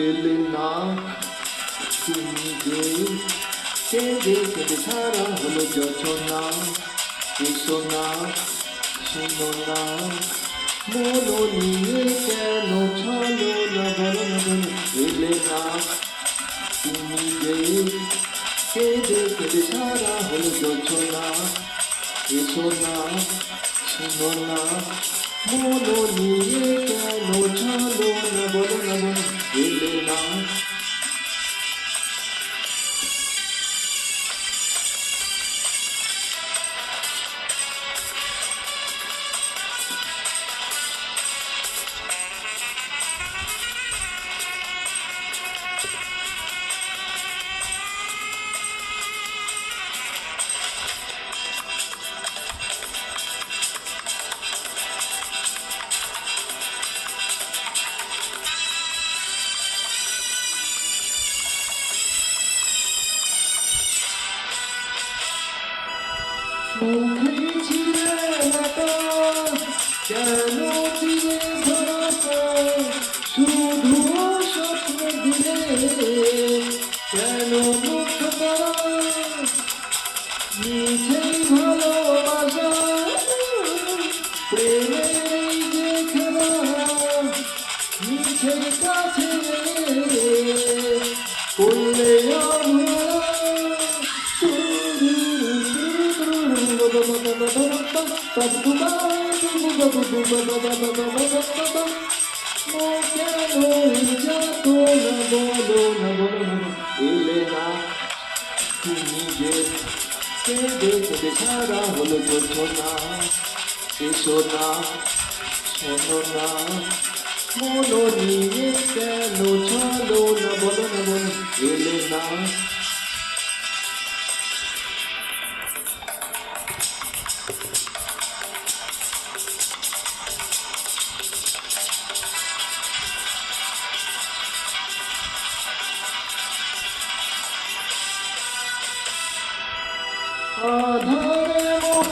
এলে না তুমি যে কেঁদে কেঁদে সারা হলো যচনা এসো না শোনো না মনো নিয়ে কেন ছলো না বলো না বলো এলে না তুমি যে কেঁদে কেঁদে সারা হলো যচনা এসো না শোনো না মনো নিয়ে কেন ছলো মুখে ছিলে কেন দিলে এলে না তুমি যে কেঁদে কেঁদে সারা হলো যোজনা এসো না শোনো না মনো নিয়ে কেন চলো না বলো না বলো এলে না আধারে মন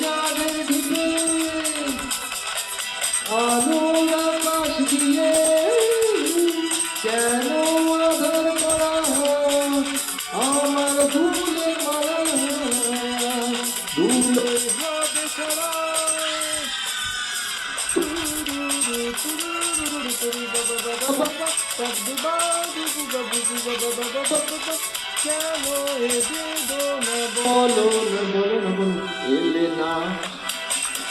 যেন দিকে আলোর বলো না বলো না বলো এলে না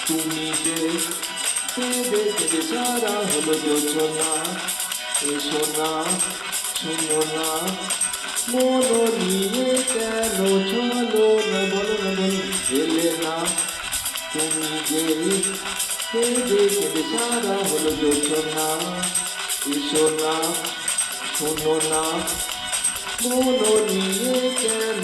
তুমি যে কেঁদে কেঁদে সারা হলো যোজনা এসো না শোনো না মনো নিয়ে কেন চলো না বলো না বলো এলে না তুমি যে কেঁদে কেঁদে সারা হলো যোজনা এসো শোনো না মনো নিয়ে কেন